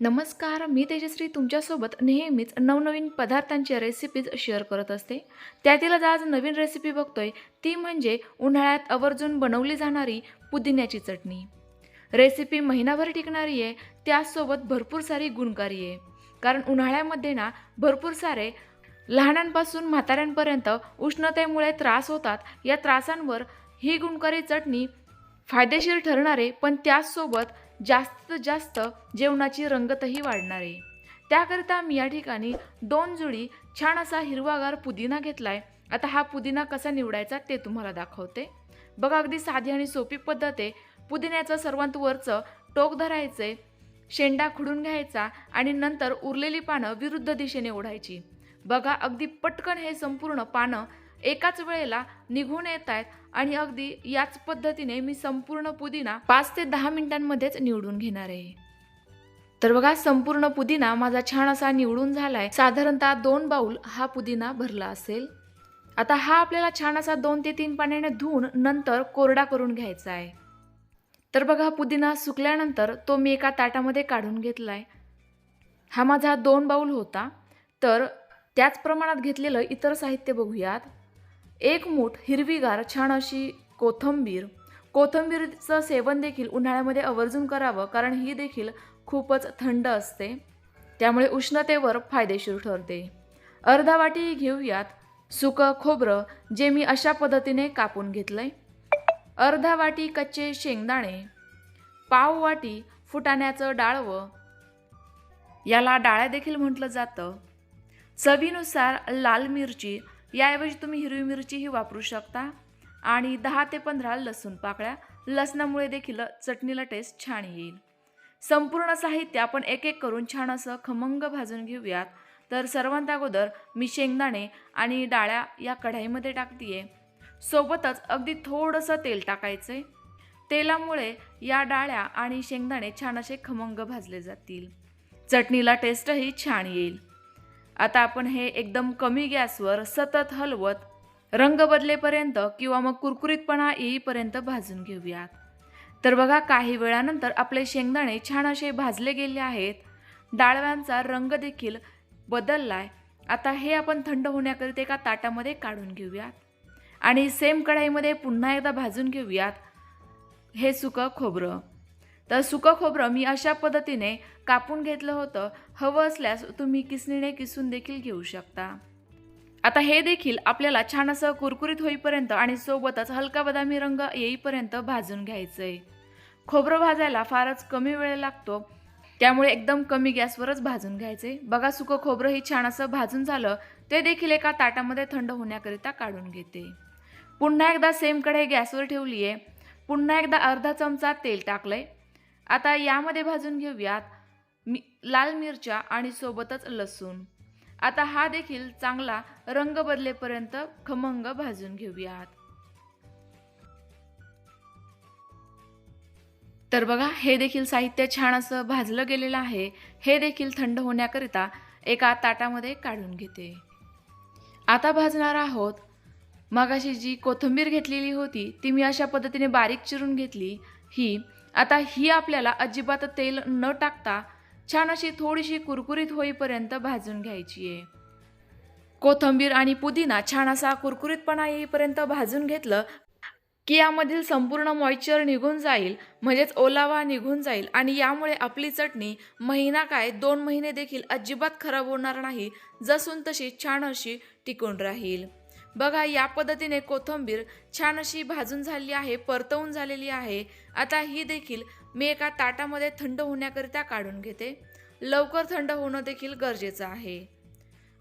नमस्कार मी तेजश्री तुमच्यासोबत नेहमीच नवनवीन पदार्थांची रेसिपीज शेअर करत असते. त्यातीलच आज नवीन रेसिपी बघतोय. ती म्हणजे उन्हाळ्यात आवर्जून बनवली जाणारी पुदिन्याची चटणी. रेसिपी महिनाभर टिकणारी आहे त्याचसोबत भरपूर सारी गुणकारी आहे. कारण उन्हाळ्यामध्ये ना भरपूर सारे लहानांपासून म्हाताऱ्यांपर्यंत उष्णतेमुळे त्रास होतात. या त्रासांवर ही गुणकारी चटणी फायदेशीर ठरणार आहे पण त्याचसोबत जास्तीत जास्त जेवणाची रंगतही वाढणार. आहे त्याकरिता मी या ठिकाणी दोन जुडी छान असा हिरवागार पुदिना घेतलाय. आता हा पुदिना कसा निवडायचा ते तुम्हाला दाखवते. बघा अगदी साधी आणि सोपी पद्धत आहे. पुदिन्याचं सर्वांत वरचं टोक धरायचे शेंडा खुडून घ्यायचा आणि नंतर उरलेली पानं विरुद्ध दिशेने ओढायची. बघा अगदी पटकन हे संपूर्ण पानं एकाच वेळेला निघून येत आहेत आणि अगदी याच पद्धतीने मी संपूर्ण पुदिना पाच ते दहा मिनिटांमध्येच निवडून घेणार आहे. तर बघा संपूर्ण पुदिना माझा छान असा निवडून झालाय. साधारणतः दोन बाऊल हा पुदिना भरला असेल. आता हा आपल्याला छान असा दोन ते तीन पाण्याने धुवून नंतर कोरडा करून घ्यायचा आहे. तर बघा पुदिना सुकल्यानंतर तो मी एका ताटामध्ये काढून घेतलाय. हा माझा दोन बाऊल होता. तर त्याच प्रमाणात घेतलेलं इतर साहित्य बघूयात. एक मूठ हिरवीगार छान अशी कोथंबीर. कोथंबीरचं सेवन देखील उन्हाळ्यामध्ये आवर्जून करावं कारण ही देखील खूपच थंड असते. त्यामुळे उष्णतेवर फायदेशीर ठरते. अर्धा वाटी घेऊयात. सुकं खोबरं जे मी अशा पद्धतीने कापून घेतलंय. अर्धा वाटी कच्चे शेंगदाणे. पाव वाटी फुटाण्याचं डाळवं. याला डाळ्या देखील म्हटलं जातं. चवीनुसार लाल मिरची याऐवजी तुम्ही हिरवी मिरचीही वापरू शकता. आणि दहा ते पंधरा लसूण पाकळ्या. लसणामुळे देखील चटणीला टेस्ट छान येईल. संपूर्ण साहित्य आपण एक एक करून छान असं खमंग भाजून घेऊयात. तर सर्वांत अगोदर मी शेंगदाणे आणि डाळ्या या कढाईमध्ये टाकतीये. सोबतच अगदी थोडंसं तेल टाकायचं आहे तेलामुळे या डाळ्या आणि शेंगदाणे छान असे खमंग भाजले जातील. चटणीला टेस्टही छान येईल. आता आपण हे एकदम कमी गॅसवर सतत हलवत रंग बदलेपर्यंत किंवा मग कुरकुरीतपणा येईपर्यंत भाजून घेऊयात. तर बघा काही वेळानंतर आपले शेंगदाणे छान असे भाजले गेले आहेत. डाळव्यांचा रंग देखील बदललाय. आता हे आपण थंड होण्याकरिता एका ताटामध्ये काढून घेऊयात. आणि सेम कढाईमध्ये पुन्हा एकदा भाजून घेऊयात. हे सुकं खोबरं. तर सुकं खोबरं मी अशा पद्धतीने कापून घेतलं होतं. हवं असल्यास तुम्ही किसणीने किसून देखील घेऊ शकता. आता हे देखील आपल्याला छान असं कुरकुरीत होईपर्यंत आणि सोबतच हलका बदामी रंग येईपर्यंत भाजून घ्यायचं आहे खोबरं भाजायला फारच कमी वेळ लागतो. त्यामुळे एकदम कमी गॅसवरच भाजून घ्यायचे बघा सुकं खोबरं ही छान असं भाजून झालं. ते देखील एका ताटामध्ये थंड होण्याकरिता काढून घेते. पुन्हा एकदा सेम कढई गॅसवर ठेवली आहे पुन्हा एकदा अर्धा चमचा तेल टाकलं आहे आता यामध्ये भाजून घेऊयात मी लाल मिरच्या आणि सोबतच लसूण. आता हा देखील चांगला रंग बदलेपर्यंत खमंग भाजून घेऊयात. तर बघा हे देखील साहित्य छान असं भाजलं गेलेलं आहे. हे देखील थंड होण्याकरिता एका ताटामध्ये काढून घेते. आता भाजणार आहोत. मगाशी जी कोथिंबीर घेतलेली होती ती मी अशा पद्धतीने बारीक चिरून घेतली. ही आता ही आपल्याला अजिबात तेल न टाकता छान अशी थोडीशी कुरकुरीत होईपर्यंत भाजून घ्यायची आहे. कोथंबीर आणि पुदिना छान असा कुरकुरीतपणा येईपर्यंत भाजून घेतलं की यामधील संपूर्ण मॉइश्चर निघून जाईल म्हणजेच ओलावा निघून जाईल आणि यामुळे आपली चटणी महिना काय दोन महिने देखील अजिबात खराब होणार नाही जसून तशी छान अशी टिकून राहील. बघा या पद्धतीने कोथंबीर छान अशी भाजून झाली आहे परतवून झालेली आहे. आता ही देखील मी एका ताटामध्ये थंड होण्याकरिता काढून घेते. लवकर थंड होणं देखील गरजेचं आहे.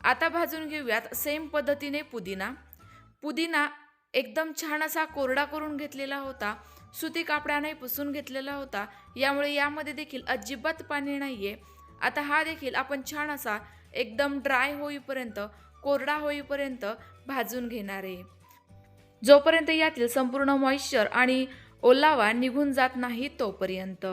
आता भाजून घेऊयात सेम पद्धतीने पुदिना. पुदिना एकदम छान असा कोरडा करून घेतलेला होता सुती कापडाने पुसून घेतलेला होता. यामुळे यामध्ये देखील अजिबात पाणी नाहीये. आता हा देखील आपण छान असा एकदम ड्राय होईपर्यंत कोरडा होईपर्यंत भाजून घेणार. आहे जोपर्यंत यातील संपूर्ण मॉइश्चर आणि ओलावा निघून जात नाही तोपर्यंत.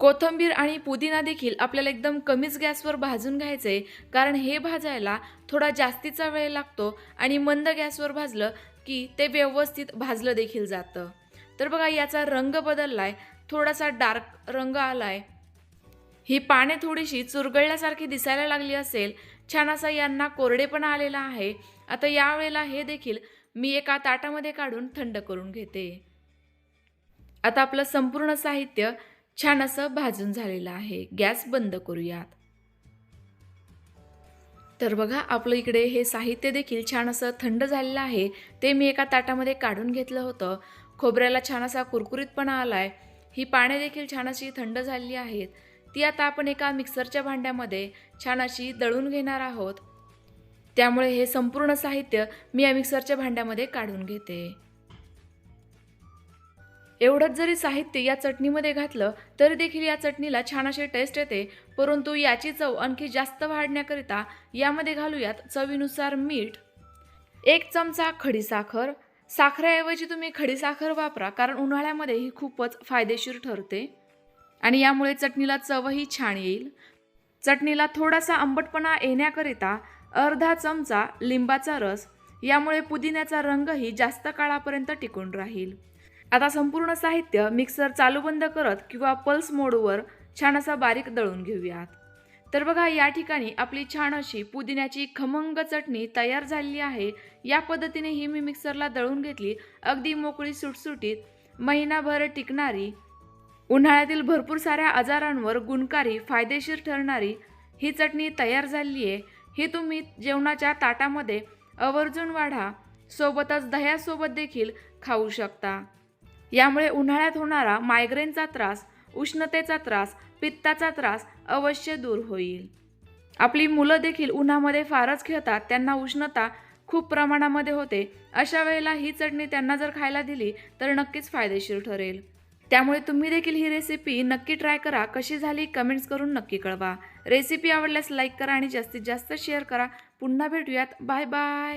कोथंबीर आणि पुदिना देखील आपल्याला एकदम कमीच गॅसवर भाजून घ्यायचे कारण हे भाजायला थोडा जास्तीचा वेळ लागतो आणि मंद गॅसवर भाजलं की ते व्यवस्थित भाजलं देखील जातं. तर बघा याचा रंग बदललाय थोडासा डार्क रंग आलाय. ही पाने थोडीशी चुरगळल्यासारखी दिसायला लागली असेल छान असा यांना कोरडेपणा आलेला आहे. आता यावेळेला हे देखील मी एका ताटामध्ये काढून थंड करून घेते. आता आपलं संपूर्ण साहित्य छान असं भाजून झालेलं आहे. गॅस बंद करूयात. तर बघा आपलं इकडे हे साहित्य देखील छान असं थंड झालेलं आहे. ते मी एका ताटामध्ये काढून घेतलं होतं. खोबऱ्याला छान असा कुरकुरीतपणा आला आहे ही पाने देखील छान अशी थंड झालेली आहेत. ती आता आपण एका मिक्सरच्या भांड्यामध्ये छान अशी दळून घेणार आहोत. त्यामुळे हे संपूर्ण साहित्य मी या मिक्सरच्या भांड्यामध्ये काढून घेते. एवढंच जरी साहित्य या चटणीमध्ये घातलं तरी देखील या चटणीला छान अशी टेस्ट येते. परंतु याची चव आणखी जास्त वाढण्याकरिता यामध्ये घालूयात चवीनुसार मीठ एक चमचा खडीसाखर साखरेऐवजी तुम्ही खडीसाखर वापरा कारण उन्हाळ्यामध्ये ही खूपच फायदेशीर ठरते. आणि यामुळे चटणीला चवही छान येईल. चटणीला थोडासा आंबटपणा येण्याकरिता अर्धा चमचा लिंबाचा रस यामुळे पुदिन्याचा रंगही जास्त काळापर्यंत टिकून राहील. आता संपूर्ण साहित्य मिक्सर चालू बंद करत किंवा पल्स मोडवर छान असा बारीक दळून घेऊयात. तर बघा या ठिकाणी आपली छान अशी पुदिन्याची खमंग चटणी तयार झालेली आहे. या पद्धतीने ही मी मिक्सरला दळून घेतली. अगदी मोकळी सुटसुटीत महिनाभर टिकणारी उन्हाळ्यातील भरपूर साऱ्या आजारांवर गुणकारी फायदेशीर ठरणारी ही चटणी तयार झालेली आहे. ही तुम्ही जेवणाच्या ताटामध्ये आवर्जून वाढा. सोबतच दह्यासोबत देखील खाऊ शकता. यामुळे उन्हाळ्यात होणारा मायग्रेनचा त्रास उष्णतेचा त्रास पित्ताचा त्रास अवश्य दूर होईल. आपली मुलं देखील उन्हामध्ये फारच खेळतात. त्यांना उष्णता खूप प्रमाणामध्ये होते. अशा वेळेला ही चटणी त्यांना जर खायला दिली तर नक्कीच फायदेशीर ठरेल. त्यामुळे तुम्ही देखील ही रेसिपी नक्की ट्राय करा. कशी झाली कमेंट्स करून नक्की कळवा. रेसिपी आवडल्यास लाईक करा आणि जास्तीत जास्त शेअर करा. पुन्हा भेटूयात. Bye bye